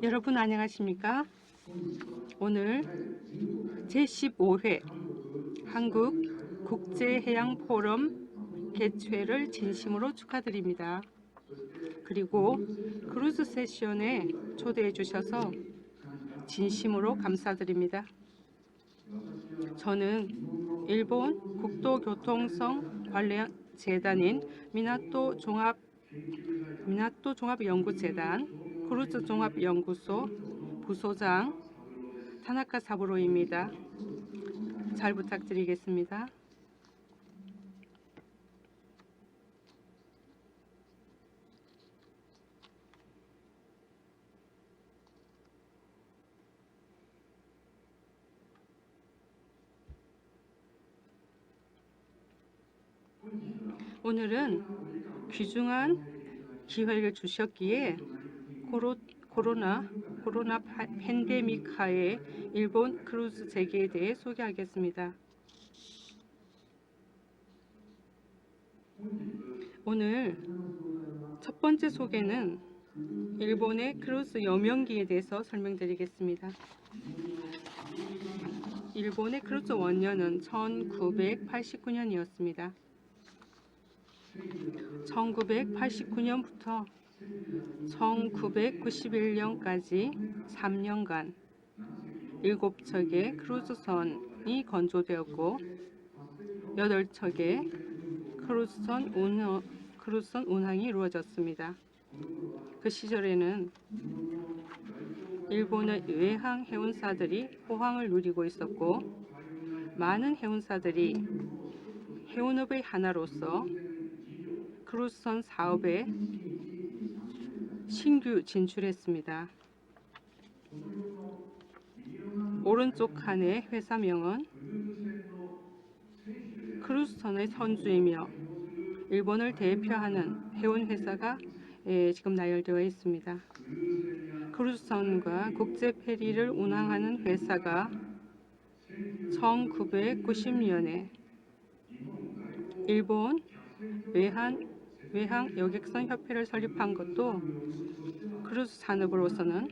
여러분 안녕하십니까? 오늘 제15회 한국 국제해양포럼 개최를 진심으로 축하드립니다. 그리고 크루즈 세션에 초대해 주셔서 진심으로 감사드립니다. 저는 일본 국도교통성 관련 재단인 미나토 종합 미나토 종합연구재단 크루즈 종합연구소 부소장 타나카 사부로입니다. 잘 부탁드리겠습니다. 오늘은 귀중한 기회를 주셨기에 코로, 코로나 코로나 파- 팬데믹 하에 일본 크루즈 재개에 대해 소개하겠습니다. 오늘 첫 번째 소개는 일본의 크루즈 여명기에 대해서 설명드리겠습니다. 일본의 크루즈 원년은 1989년이었습니다. 1989년부터 1991년까지 3년간 7척의 크루즈선이 건조되었고 8척의 크루즈선 운항, 크루즈선 운항이 이루어졌습니다. 그 시절에는 일본의 외항 해운사들이 호황을 누리고 있었고 많은 해운사들이 해운업의 하나로서 크루즈선 사업에 신규 진출했습니다. 오른쪽 칸의 회사명은 크루즈선의 선주이며 일본을 대표하는 해운 회사가 예, 지금 나열되어 있습니다. 크루즈선과 국제 페리를 운항하는 회사가 1990년에 일본 외환 외항 여객선 협회를 설립한 것도 크루즈 산업으로서는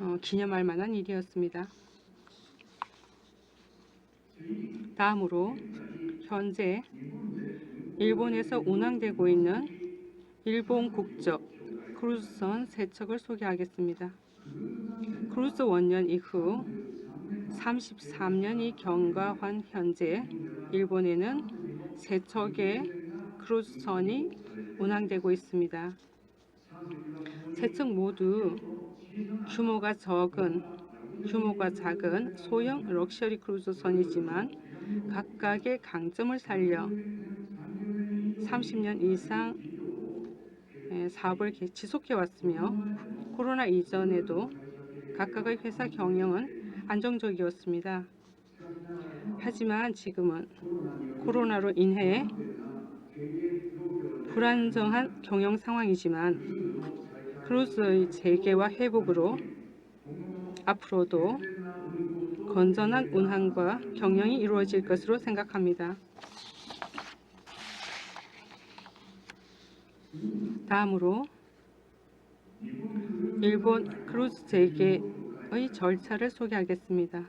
어, 기념할 만한 일이었습니다. 다음으로 현재 일본에서 운항되고 있는 일본 국적 크루즈선 세 척을 소개하겠습니다. 크루즈 원년 이후 33년이 경과한 현재 일본에는 세 척의 크루즈선이 운항되고 있습니다. 세척 모두 규모가 적은 규모가 작은 소형 럭셔리 크루즈선이지만 각각의 강점을 살려 30년 이상 예, 사업을 개- 지속해 왔으며 코로나 이전에도 각각의 회사 경영은 안정적이었습니다. 하지만 지금은 코로나로 인해 불안정한 경영 상황이지만 크루즈의 재개와 회복으로 앞으로도 건전한 운항과 경영이 이루어질 것으로 생각합니다. 다음으로 일본 크루즈 재개의 절차를 소개하겠습니다.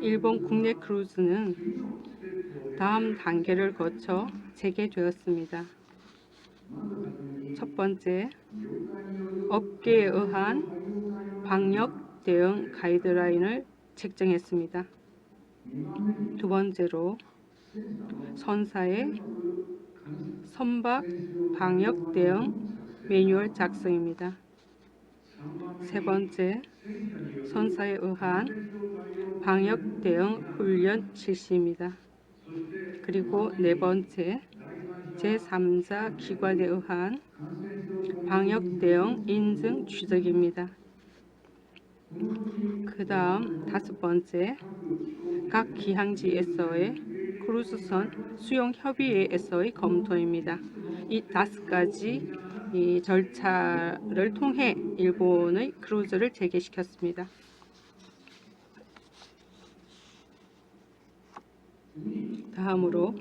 일본 국내 크루즈는 다음 단계를 거쳐 재개되었습니다. 첫 번째, 업계에 의한 방역 대응 가이드라인을 책정했습니다. 두 번째로 선사의 선박 방역 대응 매뉴얼 작성입니다. 세 번째, 선사에 의한 방역 대응 훈련 실시입니다. 그리고 네 번째, 제3자 기관에 의한 방역 대응 인증 취득입니다. 그 다음 다섯 번째, 각 기항지에서의 크루즈선 수용 협의회에서의 검토입니다. 이 다섯 가지 이 절차를 통해 일본의 크루즈를 재개시켰습니다. 다음으로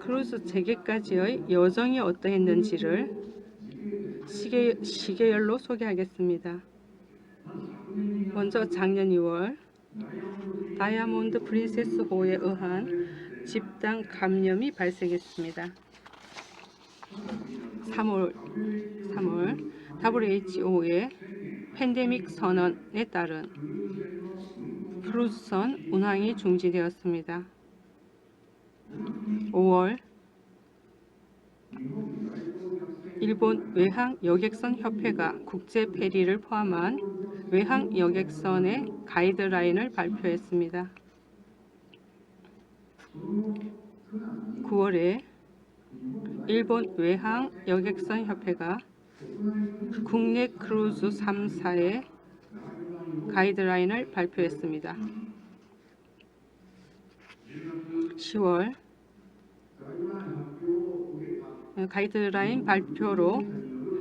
크루즈 재개까지의 여정이 어떠했는지를 시계, 시계열로 소개하겠습니다. 먼저 작년 2월 다이아몬드 프린세스 호에 의한 집단 감염이 발생했습니다. 3월 3월 WHO의 팬데믹 선언에 따른 크루즈선 운항이 중지되었습니다. 5월 일본 외항 여객선 협회가 국제 페리를 포함한 외항 여객선의 가이드라인을 발표했습니다. 9월에 일본 외항 여객선 협회가 국내 크루즈 3사의 가이드라인을 발표했습니다. 10월 가이드라인 발표로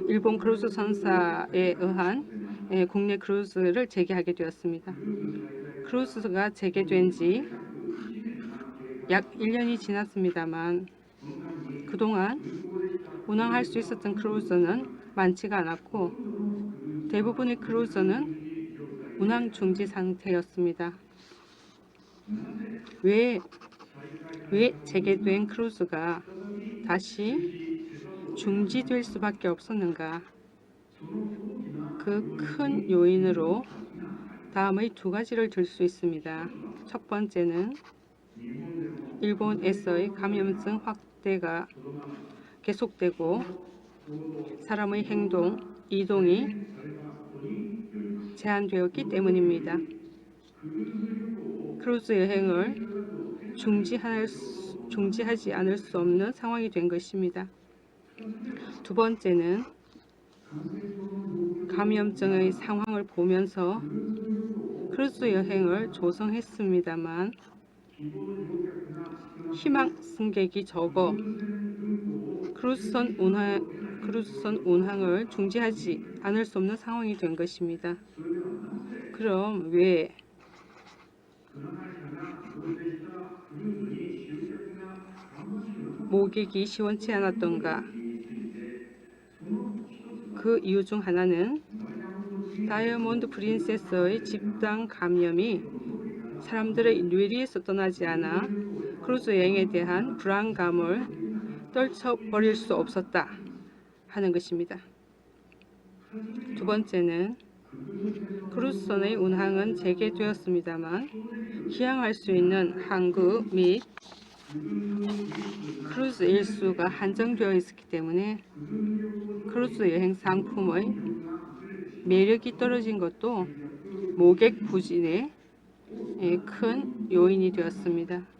일본 크루즈 선사에 의한 예, 국내 크루즈를 재개하게 되었습니다. 크루즈가 재개된 지 약 1년이 지났습니다만 그동안 운항할 수 있었던 크루즈는 많지가 않았고 대부분의 크루즈는 운항 중지 상태였습니다. 왜, 왜 재개된 크루즈가 다시 중지될 수밖에 없었는가? 그 큰 요인으로 다음의 두 가지를 들 수 있습니다. 첫 번째는 일본에서의 감염증 확대가 계속되고 사람의 행동, 이동이 제한되었기 때문입니다. 크루즈 여행을 중지할 수, 중지하지 않을 수 없는 상황이 된 것입니다. 두 번째는 감염증의 상황을 보면서 크루즈 여행을 조성했습니다만 희망 승객이 적어 크루즈선 운항, 크루즈선 운항을 중지하지 않을 수 없는 상황이 된 것입니다. 그럼 왜 모객이 시원치 않았던가? 그 이유 중 하나는 다이아몬드 프린세스의 집단 감염이 사람들의 뇌리에서 떠나지 않아 크루즈 여행에 대한 불안감을 떨쳐버릴 수 없었다 하는 것입니다. 두 번째는 크루즈선의 운항은 재개되었습니다만 기항할 수 있는 항구 및 크루즈 일수가 한정되어 있었기 때문에 크루즈 여행 상품의 매력이 떨어진 것도 모객 부진의 예, 큰 요인이 되었습니다.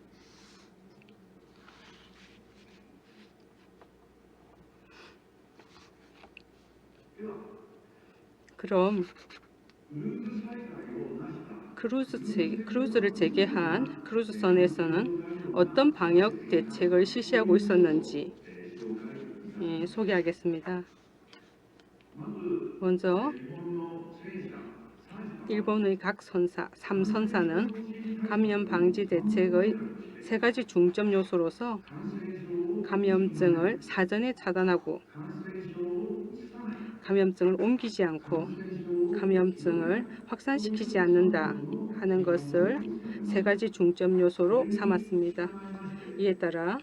그럼 크루즈 재, 크루즈를 재개한 크루즈선에서는 어떤 방역 대책을 실시하고 있었는지 예, 소개하겠습니다. 먼저 일본의 각 선사, 3선사는 감염 방지 대책의 세 가지 중점 요소로서 감염증을 사전에 차단하고 감염증을 옮기지 않고 감염증을 확산시키지 않는다 하는 것을 세 가지 중점 요소로 삼았습니다. 이에 따라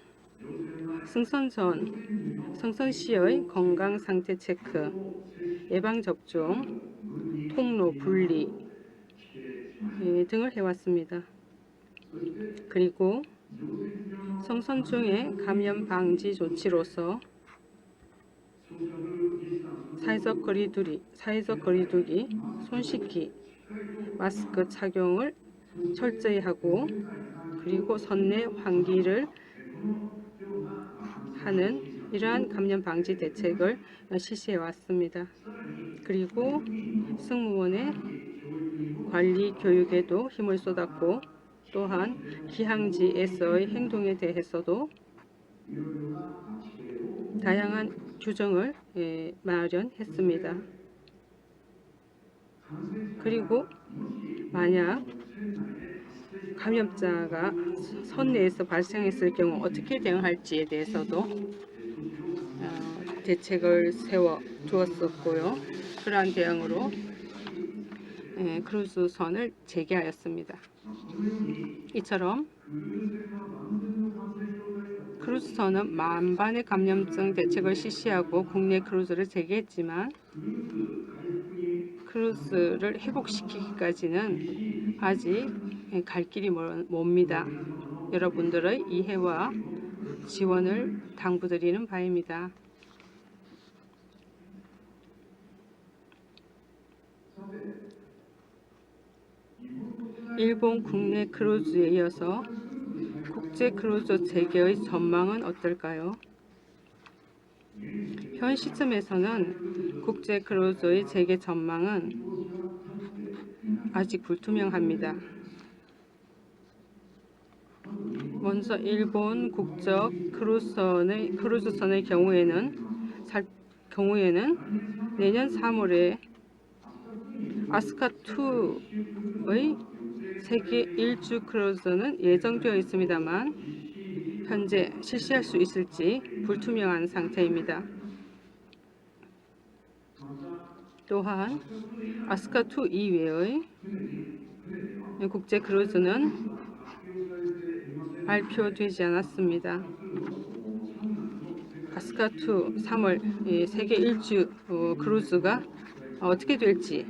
승선 전 승선 시의 건강 상태 체크, 예방 접종, 통로 분리 예, 등을 해왔습니다. 그리고 성선 중의 감염 방지 조치로서 사회적 거리두기, 사회적 거리두기, 손 씻기, 마스크 착용을 철저히 하고 그리고 선내 환기를 하는 이러한 감염 방지 대책을 실시해 왔습니다. 그리고 승무원의 관리 교육에도 힘을 쏟았고 또한 기항지에서의 행동에 대해서도 다양한 규정을 예, 마련했습니다. 그리고 만약 감염자가 선내에서 발생했을 경우 어떻게 대응할지에 대해서도 어, 대책을 세워 두었었고요. 그러한 대응으로 예, 크루즈선을 재개하였습니다. 이처럼 크루즈선은 만반의 감염증 대책을 실시하고 국내 크루즈를 재개했지만 크루즈를 회복시키기까지는 아직 갈 길이 멀- 멉니다. 여러분들의 이해와 지원을 당부드리는 바입니다. 일본 국내 크루즈에 이어서 국제 크루즈 재개의 전망은 어떨까요? 현 시점에서는 국제 크루즈의 재개 전망은 아직 불투명합니다. 먼저 일본 국적 크루즈선의 크루즈선의 경우에는 살, 경우에는 내년 3월에 아스카 2의 세계 일주 크루즈는 예정되어 있습니다만 현재 실시할 수 있을지 불투명한 상태입니다. 또한 아스카 2 이외의 국제 크루즈는 발표되지 않았습니다. 아스카 2 3월 예, 세계 일주 어, 크루즈가 어떻게 될지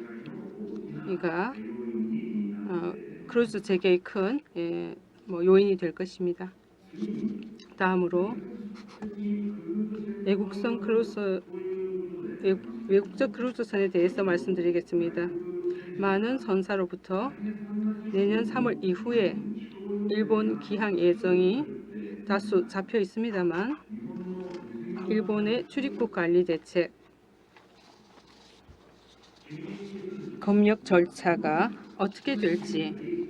이가 어, 크루즈 재개의 큰 예, 뭐 요인이 될 것입니다. 다음으로 외국선 크루즈 외- 외국 적 크루즈선에 대해서 말씀드리겠습니다. 많은 선사로부터 내년 3월 이후에 일본 기항 예정이 다수 잡혀 있습니다만 일본의 출입국 관리 대책 검역 절차가 어떻게 될지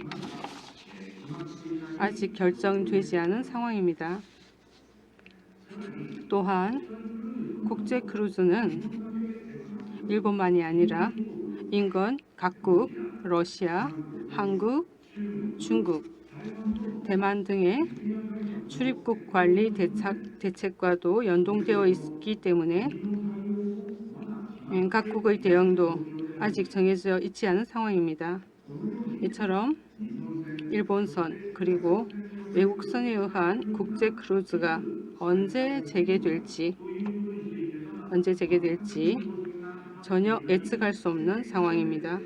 아직 결정되지 않은 상황입니다. 또한 국제 크루즈는 일본만이 아니라 인근 각국, 러시아, 한국, 중국, 대만 등의 출입국 관리 대책, 대책과도 연동되어 있기 때문에 음, 각국의 대응도 아직 정해져 있지 않은 상황입니다. 이처럼 일본선 그리고 외국선에 의한 국제 크루즈가 언제 재개될지 언제 재개될지 전혀 예측할 수 없는 상황입니다.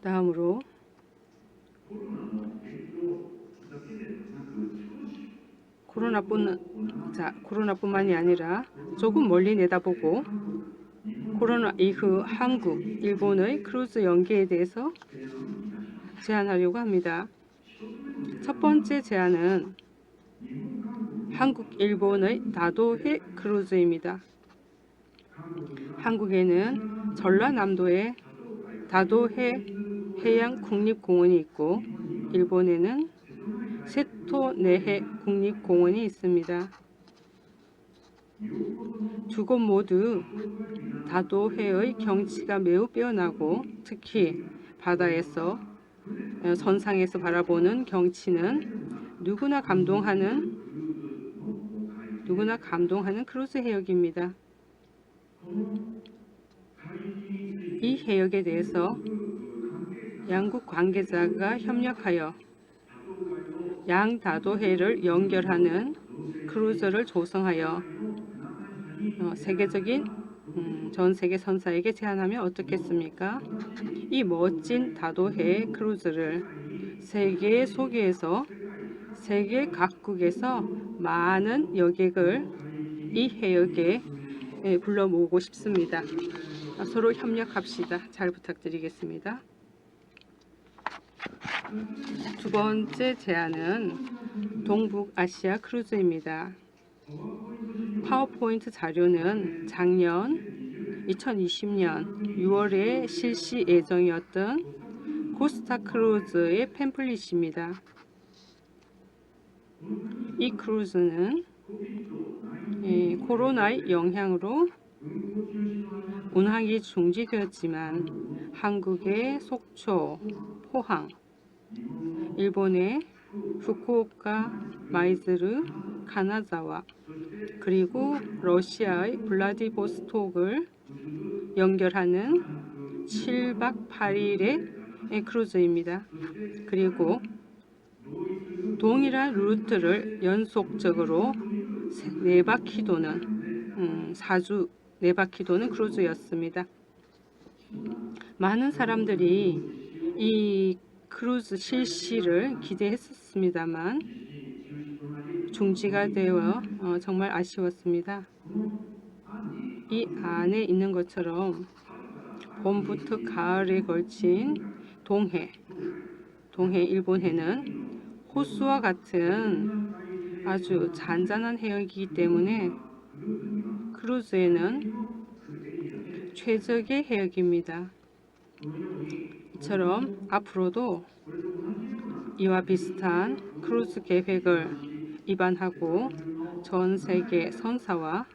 다음으로 코로나뿐 자 코로나뿐만이 아니라 조금 멀리 내다보고 코로나 이후 한국, 일본의 크루즈 연계에 대해서 제안하려고 합니다. 첫 번째 제안은 한국, 일본의 나도해 크루즈입니다. 한국에는 전라남도에 다도해 해양 국립공원이 있고 일본에는 세토네해 국립공원이 있습니다. 두 곳 모두 다도해의 경치가 매우 빼어나고 특히 바다에서 어, 선상에서 바라보는 경치는 누구나 감동하는 누구나 감동하는 크루즈 해역입니다. 이 해역에 대해서 양국 관계자가 협력하여 양다도해를 연결하는 크루즈를 조성하여 어, 세계적인 음, 전 세계 선사에게 제안하면 어떻겠습니까? 이 멋진 다도해 크루즈를 세계 속에서 세계 각국에서 많은 여객을 이 해역에 예, 불러 모으고 싶습니다. 아, 서로 협력합시다. 잘 부탁드리겠습니다. 두 번째 제안은 동북아시아 크루즈입니다. 파워포인트 자료는 작년 2020년 6월에 실시 예정이었던 코스타 크루즈의 팸플릿입니다. 이 크루즈는 예, 코로나의 영향으로 운항이 중지되었지만 한국의 속초, 포항, 일본의 후쿠오카, 마이즈르, 가나자와 그리고 러시아의 블라디보스톡을 연결하는 7박 8일의 크루즈입니다. 그리고 동일한 루트를 연속적으로 네 바퀴 도는 음, 4주 네 바퀴 도는 크루즈였습니다. 많은 사람들이 이 크루즈 실시를 기대했었습니다만 중지가 되어 어, 정말 아쉬웠습니다. 이 안에 있는 것처럼 봄부터 가을에 걸친 동해, 동해 일본해는 호수와 같은 아주 잔잔한 해역이기 때문에 크루즈에는 최적의 해역입니다. 이처럼 앞으로도 이와 비슷한 크루즈 계획을 입안하고 전 세계 선사와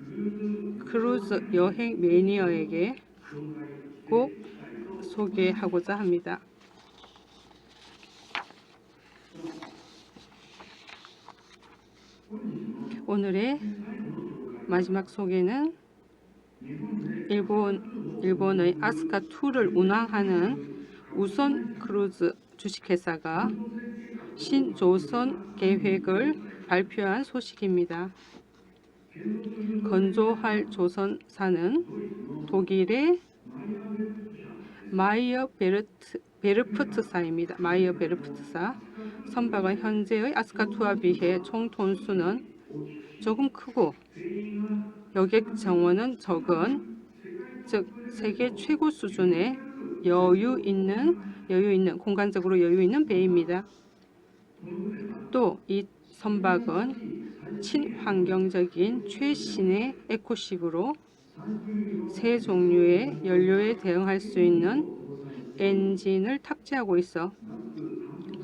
크루즈 여행 매니어에게 꼭 소개하고자 합니다. 오늘의 마지막 소개는 일본 일본의 아스카 2를 운항하는 우선 크루즈 주식회사가 신조선 계획을 발표한 소식입니다. 건조할 조선사는 독일의 마이어 베르트, 베르프트사입니다. 마이어 베르프트사 선박은 현재의 아스카2와 비해 총 톤수는 조금 크고 여객 정원은 적은 즉 세계 최고 수준의 여유 있는 여유 있는 공간적으로 여유 있는 배입니다. 또 이 선박은 친환경적인 최신의 에코식으로 세 종류의 연료에 대응할 수 있는 엔진을 탑재하고 있어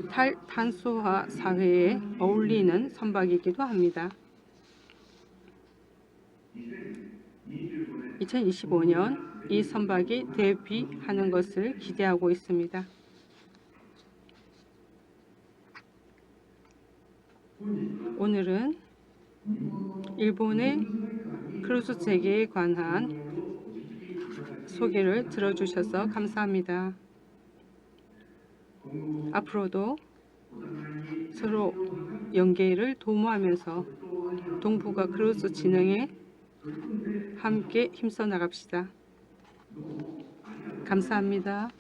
탈탄소화 사회에 어울리는 선박이기도 합니다. 2025년 이 선박이 데뷔하는 것을 기대하고 있습니다. 오늘은 일본의 크루즈 재개에 관한 소개를 들어주셔서 감사합니다. 앞으로도 서로 연계를 도모하면서 동북아 크루즈 진흥에 함께 힘써 나갑시다. 감사합니다.